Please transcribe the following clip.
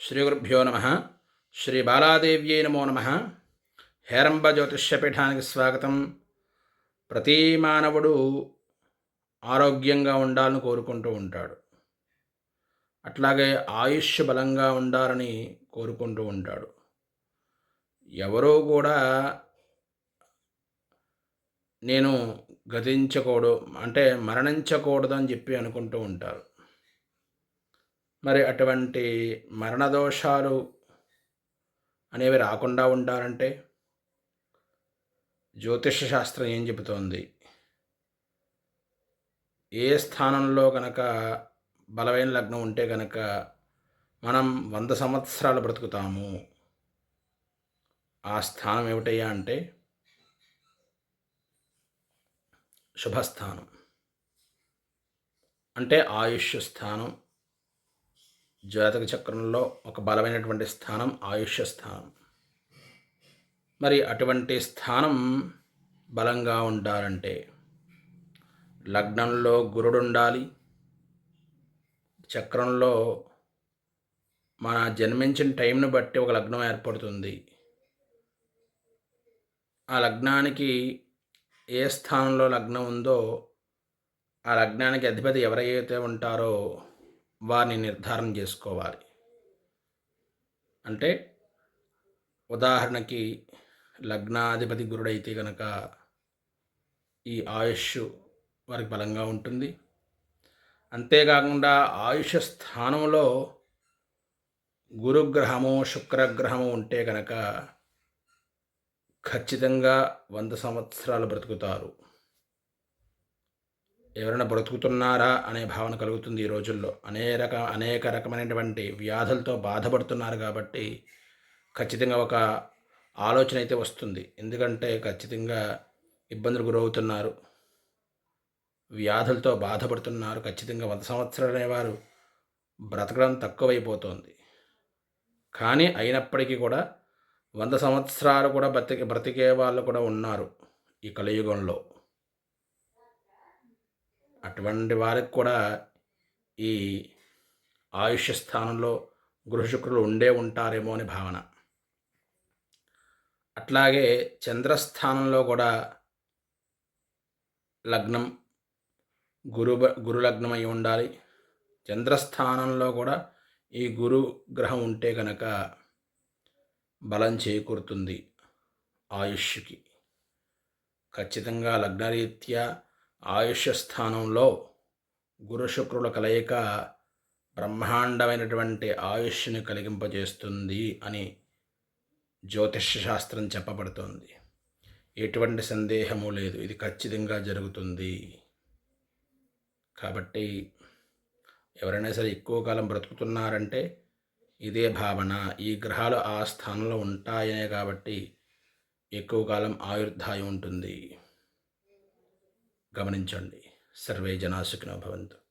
శ్రీ గురుభ్యో నమ. శ్రీ బాలాదేవ్యై నమో నమ. హేరంబ జ్యోతిష్యపీఠానికి స్వాగతం. ప్రతి మానవుడు ఆరోగ్యంగా ఉండాలని కోరుకుంటూ ఉంటాడు. అట్లాగే ఆయుష్ బలంగా ఉండాలని కోరుకుంటూ ఉంటాడు. ఎవరో కూడా నేను గతించకూడదు అంటే మరణించకూడదు అని చెప్పి అనుకుంటూ ఉంటారు. మరి అటువంటి మరణదోషాలు అనేవి రాకుండా ఉండాలంటే జ్యోతిష శాస్త్రం ఏం చెబుతోంది? ఏ స్థానంలో కనుక బలమైన లగ్నం ఉంటే కనుక మనం వంద సంవత్సరాలు బ్రతుకుతాము. ఆ స్థానం ఏమిటయ్యా అంటే శుభస్థానం. అంటే ఆయుష్ స్థానం జాతక చక్రంలో ఒక బలమైనటువంటి స్థానం ఆయుష్య స్థానం. మరి అటువంటి స్థానం బలంగా ఉండాలంటే లగ్నంలో గురుడు ఉండాలి చక్రంలో మన జన్మించిన టైంను బట్టి ఒక లగ్నం ఏర్పడుతుంది. ఆ లగ్నానికి ఏ స్థానంలో లగ్నం ఉందో ఆ లగ్నానికి అధిపతి ఎవరైతే ఉంటారో వారిని నిర్ధారణ చేసుకోవాలి. అంటే ఉదాహరణకి లగ్నాధిపతి గురుడైతే కనుక ఈ ఆయుష్ వారికి బలంగా ఉంటుంది. అంతేకాకుండా ఆయుష స్థానంలో గురుగ్రహము శుక్రగ్రహము ఉంటే కనుక ఖచ్చితంగా వంద సంవత్సరాలు బ్రతుకుతారు. ఎవరైనా బ్రతుకుతున్నారా అనే భావన కలుగుతుంది ఈ రోజుల్లో. అనేక అనేక రకమైనటువంటి వ్యాధులతో బాధపడుతున్నారు కాబట్టి ఖచ్చితంగా ఒక ఆలోచన అయితే వస్తుంది. ఎందుకంటే ఖచ్చితంగా ఇబ్బందులు గురవుతున్నారు. వ్యాధులతో బాధపడుతున్నారు. ఖచ్చితంగా వంద సంవత్సరాలు అనేవారు బ్రతకడం తక్కువైపోతుంది. కానీ అయినప్పటికీ కూడా వంద సంవత్సరాలు కూడా బ్రతికే బ్రతికే వాళ్ళు కూడా ఉన్నారు ఈ కలియుగంలో. అటువంటి వారికి కూడా ఈ ఆయుష్య స్థానంలో గృహశుక్రులు ఉండే ఉంటారేమో అని భావన. అట్లాగే చంద్రస్థానంలో కూడా లగ్నం గురు గురు లగ్నం అయి ఉండాలి. చంద్రస్థానంలో కూడా ఈ గురు గ్రహం ఉంటే కనుక బలం చేకూరుతుంది ఆయుష్కి. ఖచ్చితంగా లగ్నరీత్యా ఆయుష్య స్థానంలో గురుశుక్రుల కలయిక బ్రహ్మాండమైనటువంటి ఆయుష్ని కలిగింపజేస్తుంది అని జ్యోతిష శాస్త్రం చెప్పబడుతోంది. ఎటువంటి సందేహము లేదు. ఇది ఖచ్చితంగా జరుగుతుంది. కాబట్టి ఎవరైనా సరే ఎక్కువ కాలం బ్రతుకుతున్నారంటే ఇదే భావన. ఈ గ్రహాలు ఆ స్థానంలో ఉంటాయనే కాబట్టి ఎక్కువ కాలం ఆయుర్దాయం ఉంటుంది. గమనించండి. సర్వే జనా భవంతు.